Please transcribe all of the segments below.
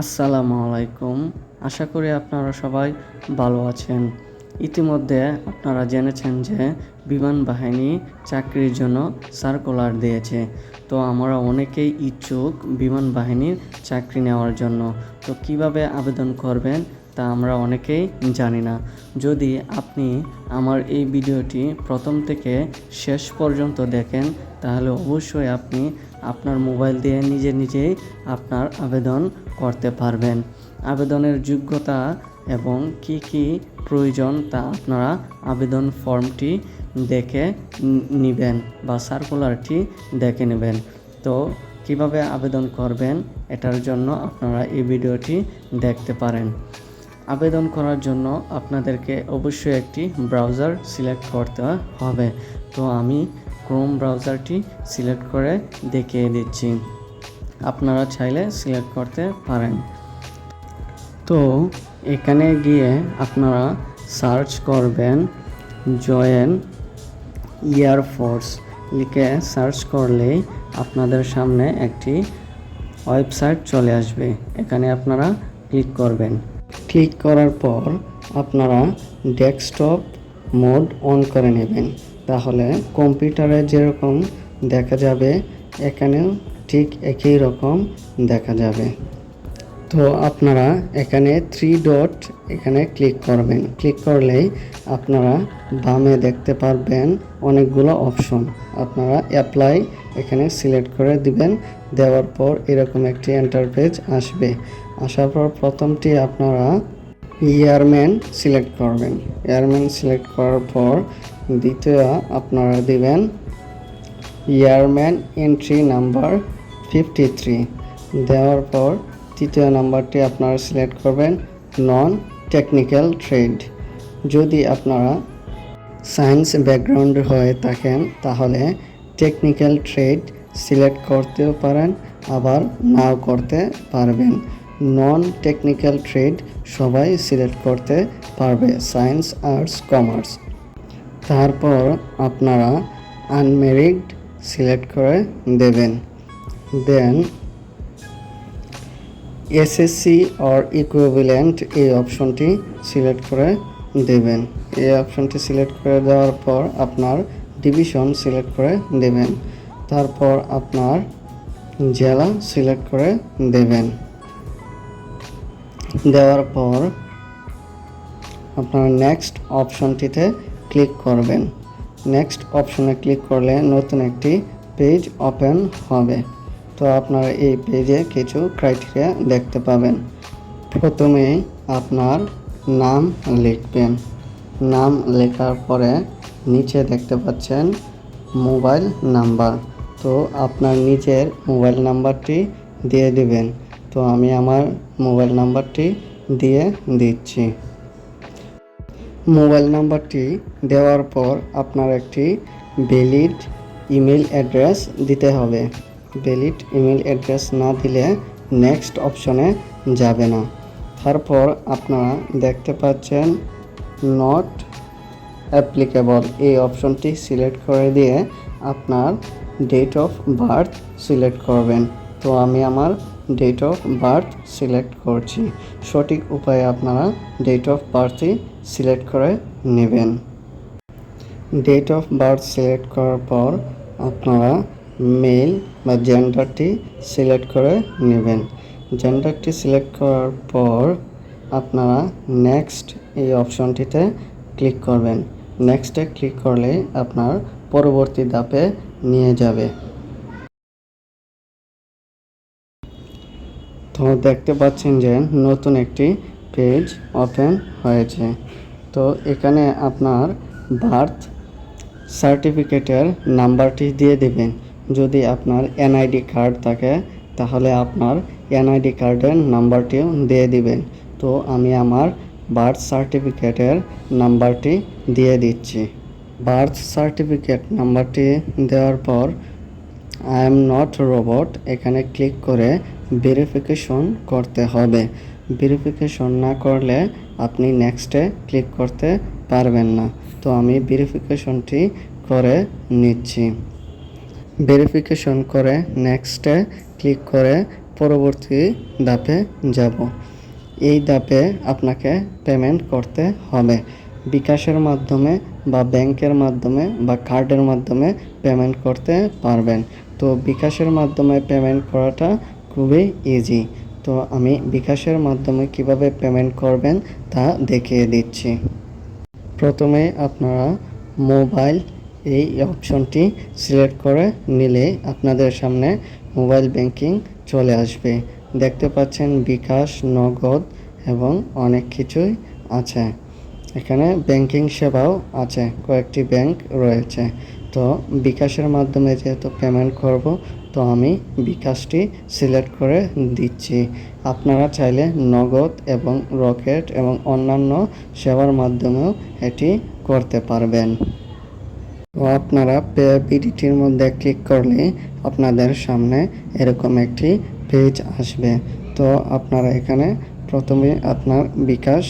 আসসালামু আলাইকুম। আশা করি আপনারা সবাই ভালো আছেন। ইতিমধ্যে আপনারা জেনেছেন যে বিমান বাহিনী চাকরির জন্য সার্কুলার দিয়েছে। তো আমরা অনেকেই ইচ্ছুক বিমান বাহিনীর চাকরি নেওয়ার জন্য। তো কীভাবে আবেদন করবেন তা আমরা অনেকেই জানি না। যদি আপনি আমার এই ভিডিওটি প্রথম থেকে শেষ পর্যন্ত দেখেন, তাহলে অবশ্যই আপনি আপনার মোবাইল দিয়ে নিজে নিজেই আপনার আবেদন করতে পারবেন। আবেদনের যোগ্যতা এবং কি কি প্রয়োজন তা আপনারা আবেদন ফর্মটি দেখে নেবেন বা সার্কুলারটি দেখে নেবেন। তো কীভাবে আবেদন করবেন এটার জন্য আপনারা এই ভিডিওটি দেখতে পারেন। আবেদন করার জন্য আপনাদেরকে অবশ্যই একটি ব্রাউজার সিলেক্ট করতে হবে। তো আমি ক্রোম ব্রাউজারটি সিলেক্ট করে দেখিয়ে দিচ্ছি। আপনারা চাইলে সিলেক্ট করতে পারেন। তো এখানে গিয়ে আপনারা সার্চ করবেন জয়েন এয়ারফোর্স লিখে সার্চ করলেই আপনাদের সামনে একটি ওয়েবসাইট চলে আসবে। এখানে আপনারা ক্লিক করবেন। ক্লিক করার পর আপনারা ডেস্কটপ মোড অন করে নেবেন। তাহলে কম্পিউটারে যেরকম দেখা যাবে, এখানেও ঠিক একই রকম দেখা যাবে। তো আপনারা এখানে থ্রি ডট এখানে ক্লিক করবেন। ক্লিক করলেই আপনারা বামে দেখতে পারবেন অনেকগুলো অপশন আপনারা অ্যাপ্লাই এখানে সিলেক্ট করে দিবেন। দেওয়ার পর এরকম একটি এন্টারপেজ আসবে। আসার পর প্রথমটি আপনারা ইয়ারম্যান সিলেক্ট করবেন। ইয়ারম্যান সিলেক্ট করার পর দ্বিতীয় আপনারা দিবেন ইয়ারম্যান এন্ট্রি নাম্বার ফিফটি থ্রি। দেওয়ার পর তৃতীয় নাম্বারটি আপনারা সিলেক্ট করবেন নন টেকনিক্যাল ট্রেড। যদি আপনারা সায়েন্স ব্যাকগ্রাউন্ড হয়ে থাকেন, তাহলে টেকনিক্যাল ট্রেড সিলেক্ট করতেও পারেন, আবার নাও করতে পারবেন। নন টেকনিক্যাল ট্রেড সবাই সিলেক্ট করতে পারবে, সায়েন্স, আর্টস, কমার্স। তারপর আপনারা আনমেরিড সিলেক্ট করে দেবেন। দেন এসএসসি অর ইকুইভ্যালেন্ট এই অপশনটি সিলেক্ট করে দেবেন। এই অপশনটি সিলেক্ট করে দেওয়ার পর আপনার ডিভিশন সিলেক্ট করে দেবেন। তারপর আপনার জেলা সিলেক্ট করে দেবেন। দেওয়ার পর আপনার নেক্সট অপশনটিতে ক্লিক করবেন। নেক্সট অপশনে ক্লিক করলে নতুন একটি পেজ ওপেন হবে। তো আপনারা এই পেজে কিছু ক্রাইটেরিয়া দেখতে পাবেন। প্রথমে আপনার নাম লিখবেন। নাম লেখার পরে নিচে দেখতে পাচ্ছেন মোবাইল নাম্বার। তো আপনার নিজের মোবাইল নাম্বারটি দিয়ে দিবেন। তো আমি আমার মোবাইল নাম্বারটি দিয়ে দিচ্ছি। মোবাইল নাম্বারটি দেওয়ার পর আপনার একটি ভ্যালিড ইমেল অ্যাড্রেস দিতে হবে। ভ্যালিড ইমেল অ্যাড্রেস না দিলে নেক্সট অপশনে যাবে না। তারপর আপনারা দেখতে পাচ্ছেন নট অ্যাপ্লিকেবল এই অপশনটি সিলেক্ট করে দিয়ে আপনার ডেট অফ বার্থ সিলেক্ট করবেন। তো আমি আমার ডেট অফ বার্থ সিলেক্ট করছি। সঠিক উপায়ে আপনারা ডেট অফ বার্থই সিলেক্ট করে নেবেন। ডেট অফ বার্থ সিলেক্ট করার পর আপনারা মেল বা জেন্ডারটি সিলেক্ট করে নেবেন। জেন্ডারটি সিলেক্ট করার পর আপনারা নেক্সট এই অপশনটিতে ক্লিক করবেন। নেক্সটে ক্লিক করলে আপনার পরবর্তী ধাপে নিয়ে যাবে। তো দেখতে পাচ্ছেন যে নতুন একটি পেজ ওপেন হয়েছে। তো এখানে আপনার বার্থ সার্টিফিকেটের নাম্বারটি দিয়ে দেবেন। যদি আপনার এনআইডি কার্ড থাকে, তাহলে আপনার এনআইডি কার্ডের নাম্বারটিও দিয়ে দিবেন। তো আমি আমার বার্থ সার্টিফিকেটের নাম্বারটি দিয়ে দিচ্ছি। বার্থ সার্টিফিকেট নাম্বারটি দেওয়ার পর আই এম নট রোবট এখানে ক্লিক করে ভেরিফিকেশন করতে হবে। ভেরিফিকেশন না করলে আপনি নেক্সটে ক্লিক করতে পারবেন না। তো আমি ভেরিফিকেশনটি করে নিচ্ছি। ভেরিফিকেশন করে নেক্সটে ক্লিক করে পরবর্তী ধাপে যাব। এই ধাপে আপনাকে পেমেন্ট করতে হবে। বিকাশের মাধ্যমে বা ব্যাংকের মাধ্যমে বা কার্ডের মাধ্যমে পেমেন্ট করতে পারবেন। তো বিকাশের মাধ্যমে পেমেন্ট করাটা খুবই ইজি তো আমি বিকাশের মাধ্যমে কীভাবে পেমেন্ট করবেন তা দেখিয়ে দিচ্ছি। প্রথমে আপনারা মোবাইল এই অপশনটি সিলেক্ট করে নিলে আপনাদের সামনে মোবাইল ব্যাংকিং চলে আসবে। দেখতে পাচ্ছেন বিকাশ, নগদ এবং অনেক কিছুই আছে। এখানে ব্যাংকিং সেবাও আছে, কয়েকটি ব্যাংক রয়েছে। তো বিকাশের মাধ্যমে যেহেতু পেমেন্ট করব তো আমি বিকাশটি সিলেক্ট করে দিচ্ছি। আপনারা চাইলে নগদ এবং রকেট এবং অন্যান্য সেবার মাধ্যমেও এটি করতে পারবেন। তো আপনারা পে বিডিটির মধ্যে ক্লিক করলে আপনাদের সামনে এরকম একটি পেজ আসবে। তো আপনারা এখানে প্রথমে আপনার বিকাশ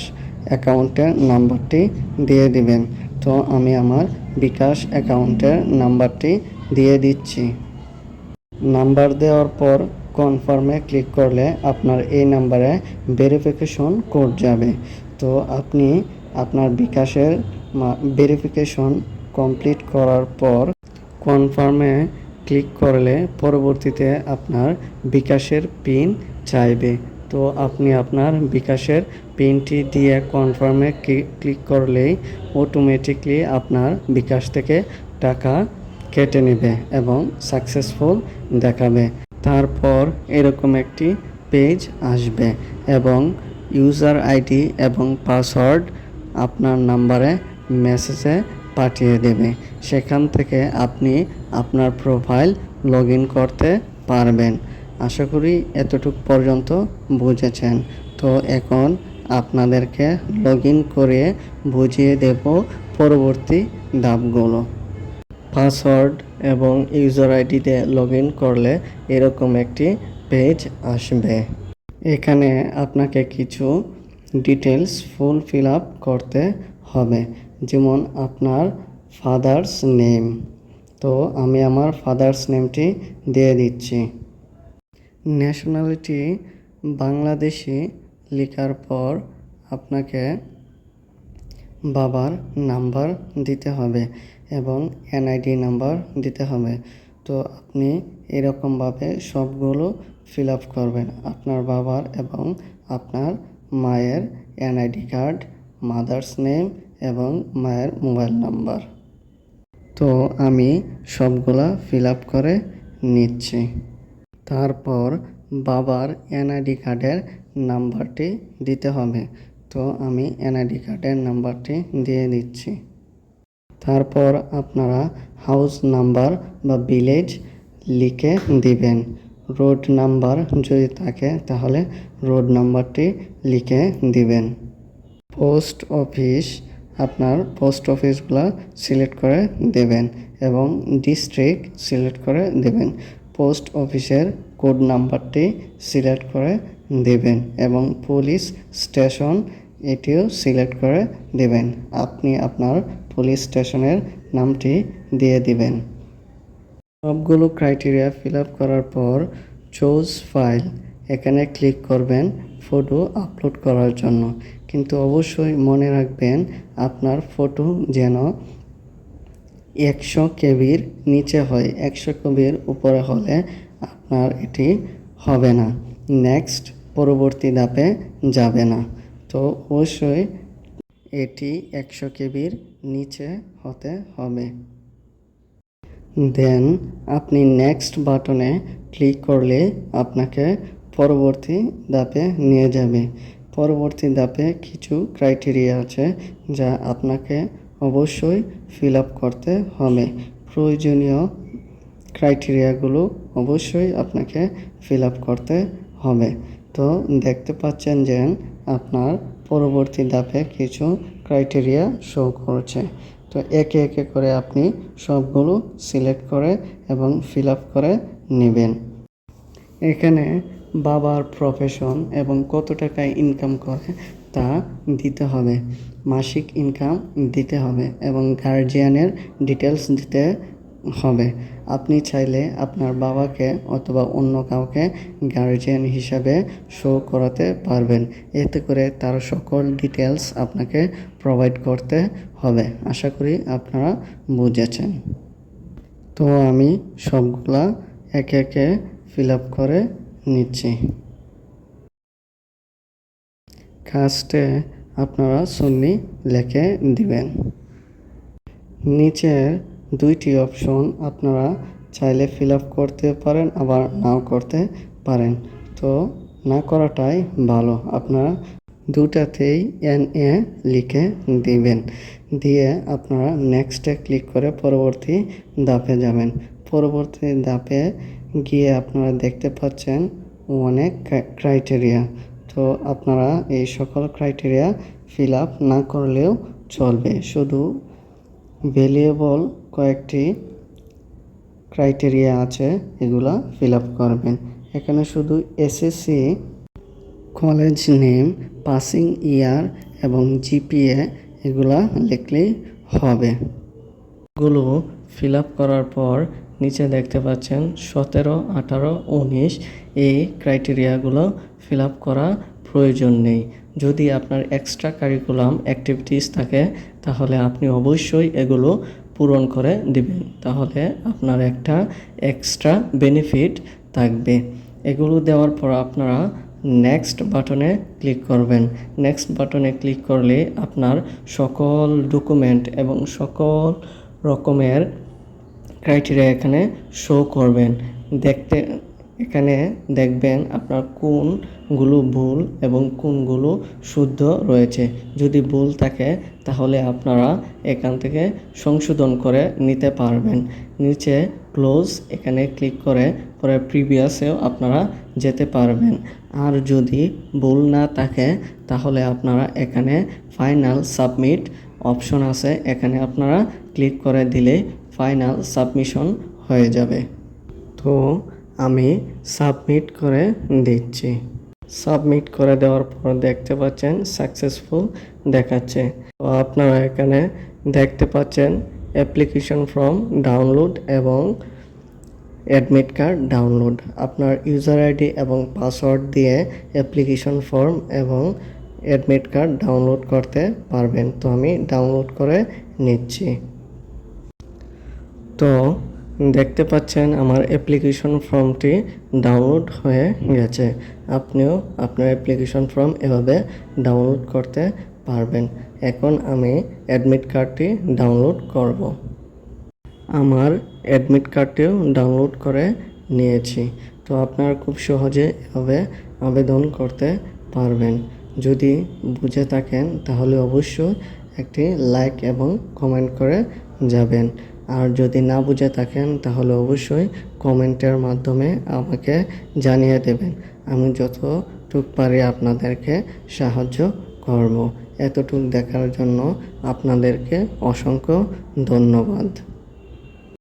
অ্যাকাউন্টের নাম্বারটি দিয়ে দিবেন। তো আমি আমার বিকাশ অ্যাকাউন্টের নাম্বারটি দিয়ে দিচ্ছি। নাম্বার দেওয়ার পর কনফার্মে ক্লিক করলে আপনার এই নাম্বারে ভেরিফিকেশন কোড যাবে। তো আপনি আপনার বিকাশের ভেরিফিকেশন কমপ্লিট করার পর কনফার্মে ক্লিক করলে পরবর্তীতে আপনার বিকাশের পিন চাইবে। তো আপনি আপনার বিকাশের পিনটি দিয়ে কনফার্মে ক্লিক করলেই অটোমেটিকলি আপনার বিকাশ থেকে টাকা কেটে নেবে এবং সাকসেসফুল দেখাবে। তারপর এরকম একটি পেজ আসবে এবং ইউজার আইডি এবং পাসওয়ার্ড আপনার নাম্বারে মেসেজে পাঠিয়ে দেবে। সেখান থেকে আপনি আপনার প্রোফাইল লগ করতে পারবেন। আশা করি এতটুকু পর্যন্ত বুঝেছেন। তো এখন আপনাদেরকে লগ ইন করে বুঝিয়ে দেব পরবর্তী ধাপগুলো। পাসওয়ার্ড এবং ইউজার আইডিতে লগ ইন করলে এরকম একটি পেজ আসবে। এখানে আপনাকে কিছু ডিটেলস ফুল ফিল আপ করতে হবে, যেমন আপনার ফাদার্স নেম। তো আমি আমার ফাদার্স নেমটি দিয়ে দিচ্ছি। ন্যাশনালিটি বাংলাদেশি লেখার পর আপনাকে বাবার নাম্বার দিতে হবে। এবং এনআইডি নাম্বার দিতে হবে। তো আপনি এরকমভাবে সবগুলো ফিল আপ করবেন। আপনার বাবার এবং আপনার মায়ের এনআইডি কার্ড মাদার্স নেম এবং মায়ের মোবাইল নাম্বার তো আমি সবগুলা ফিল আপ করে নিচ্ছি। তারপর বাবার এনআইডি কার্ডের নাম্বারটি দিতে হবে। তো আমি এনআইডি কার্ডের নাম্বারটি দিয়ে দিচ্ছি। তারপর আপনারা হাউস নাম্বার বা ভিলেজ লিখে দিবেন। রোড নাম্বার যদি থাকে তাহলে রোড নাম্বারটি লিখে দিবেন। পোস্ট অফিস আপনার পোস্ট অফিসগুলো সিলেক্ট করে দেবেন এবং ডিস্ট্রিক্ট সিলেক্ট করে দেবেন। পোস্ট অফিসের কোড নাম্বারটি সিলেক্ট করে দেবেন এবং পুলিশ স্টেশন এটিও সিলেক্ট করে দেবেন। আপনি আপনার পুলিশ স্টেশনের নামটি দিয়ে দিবেন। সবগুলো ক্রাইটেরিয়া ফিল আপ করার পর চোজ ফাইল। এখানে ক্লিক করবেন ফটো আপলোড করার জন্য। কিন্তু অবশ্যই মনে রাখবেন আপনার ফটো যেন একশো কেবির নিচে হয়। একশো কেবির উপরে হলে আপনার এটি হবে না। নেক্সট পরবর্তী ধাপে যাবে না। তো অবশ্যই এটি একশো কেবির নিচে হতে হবে। দেন, আপনি নেক্সট বাটনে ক্লিক করলে আপনাকে পরবর্তী ধাপে নিয়ে যাবে। পরবর্তী ধাপে কিছু ক্রাইটেরিয়া আছে যা আপনাকে অবশ্যই ফিল আপ করতে হবে। প্রয়োজনীয় ক্রাইটেরিয়াগুলো অবশ্যই আপনাকে ফিল আপ করতে হবে। তো দেখতে পাচ্ছেন যে আপনার পরবর্তী ধাপে কিছু ক্রাইটেরিয়া শো করছে। তো একে একে করে আপনি সবগুলো সিলেক্ট করে এবং ফিল আপ করে নেবেন। এখানে বাবার প্রফেশন এবং কত টাকা ইনকাম করে তা দিতে হবে। মাসিক ইনকাম দিতে হবে এবং গার্জিয়ানের ডিটেলস দিতে হবে। আপনি চাইলে আপনার বাবাকে অথবা অন্য কাউকে গার্জিয়ান হিসাবে শো করাতে পারবেন। এতে করে তার সকল ডিটেলস আপনাকে প্রোভাইড করতে হবে। আশা করি আপনারা বুঝেছেন। তো আমি সবগুলা একে একে ফিল আপ করে নিচ্ছি। কাস্টে আপনারা সুন্নি লিখে দিবেন। নিচের দুইটি অপশন আপনারা চাইলে ফিল আপ করতে পারেন, আবার নাও করতে পারেন। তো না করাটাই ভালো। আপনারা দুটাতেই এন এ লিখে দিবেন। দিয়ে আপনারা নেক্সটে ক্লিক করে পরবর্তী ধাপে যাবেন। পরবর্তী ধাপে গিয়ে আপনারা দেখতে পাচ্ছেন অনেক ক্রাইটেরিয়া তো আপনারা এই সকল ক্রাইটেরিয়া ফিল আপ না করলেও চলবে। শুধু ভ্যালুয়েবল কয়েকটি ক্রাইটেরিয়া আছে এগুলা ফিল আপ করবেন। এখানে শুধু SSC college name passing year এবং জিপিএ এগুলা লিখলেই হবে। গুলো ফিল আপ করার পর নিচে দেখতে পাচ্ছেন সতেরো, আঠারো, উনিশ, এই ক্রাইটেরিয়াগুলো ফিল আপ করা প্রয়োজন নেই। যদি আপনার এক্সট্রা কারিকুলাম অ্যাক্টিভিটিস থাকে, তাহলে আপনি অবশ্যই এগুলো পূরণ করে দিবেন। তাহলে আপনার একটা এক্সট্রা বেনিফিট থাকবে। এগুলো দেওয়ার পর আপনারা নেক্সট বাটনে ক্লিক করবেন। নেক্সট বাটনে ক্লিক করলে আপনার সকল ডকুমেন্ট এবং সকল রকমের ক্রাইটেরিয়া এখানে শো করবেন। দেখতে এখানে দেখবেন আপনার কোনগুলো ভুল এবং কোনগুলো শুদ্ধ রয়েছে। যদি ভুল থাকে, তাহলে আপনারা এখান থেকে সংশোধন করে নিতে পারবেন। নিচে ক্লোজ এখানে ক্লিক করে, পরে প্রিভিয়াসেও আপনারা যেতে পারবেন। আর যদি ভুল না থাকে, তাহলে আপনারা এখানে ফাইনাল সাবমিট অপশন আছে। এখানে আপনারা ক্লিক করে দিলে ফাইনাল সাবমিশন হয়ে যাবে। তো আমি সাবমিট করে দিচ্ছি। সাবমিট করে দেওয়ার পর দেখতে পাচ্ছেন সাকসেসফুল দেখাচ্ছে। তো আপনারা এখানে দেখতে পাচ্ছেন অ্যাপ্লিকেশন ফর্ম ডাউনলোড এবং অ্যাডমিট কার্ড ডাউনলোড আপনার ইউজার আইডি এবং পাসওয়ার্ড দিয়ে অ্যাপ্লিকেশন ফর্ম এবং অ্যাডমিট কার্ড ডাউনলোড করতে পারবেন। তো আমি ডাউনলোড করে নিচ্ছি। তো দেখতে পাচ্ছেন আমার অ্যাপ্লিকেশন ফর্মটি ডাউনলোড হয়ে গেছে। আপনিও আপনার অ্যাপ্লিকেশন ফর্ম এভাবে ডাউনলোড করতে পারবেন। এখন আমি অ্যাডমিট কার্ডটি ডাউনলোড করব। আমার অ্যাডমিট কার্ডটিও ডাউনলোড করে নিয়েছি। তো আপনারা খুব সহজে এভাবে আবেদন করতে পারবেন। যদি বুঝে থাকেন, তাহলে অবশ্যই একটি লাইক এবং কমেন্ট করে যাবেন। আর যদি না বুঝে থাকেন, তাহলে অবশ্যই কমেন্টের মাধ্যমে আমাকে জানিয়ে দেবেন। আমি যতটুক পারি আপনাদেরকে সাহায্য করব। এতটুক দেখার জন্য আপনাদেরকে অসংখ্য ধন্যবাদ।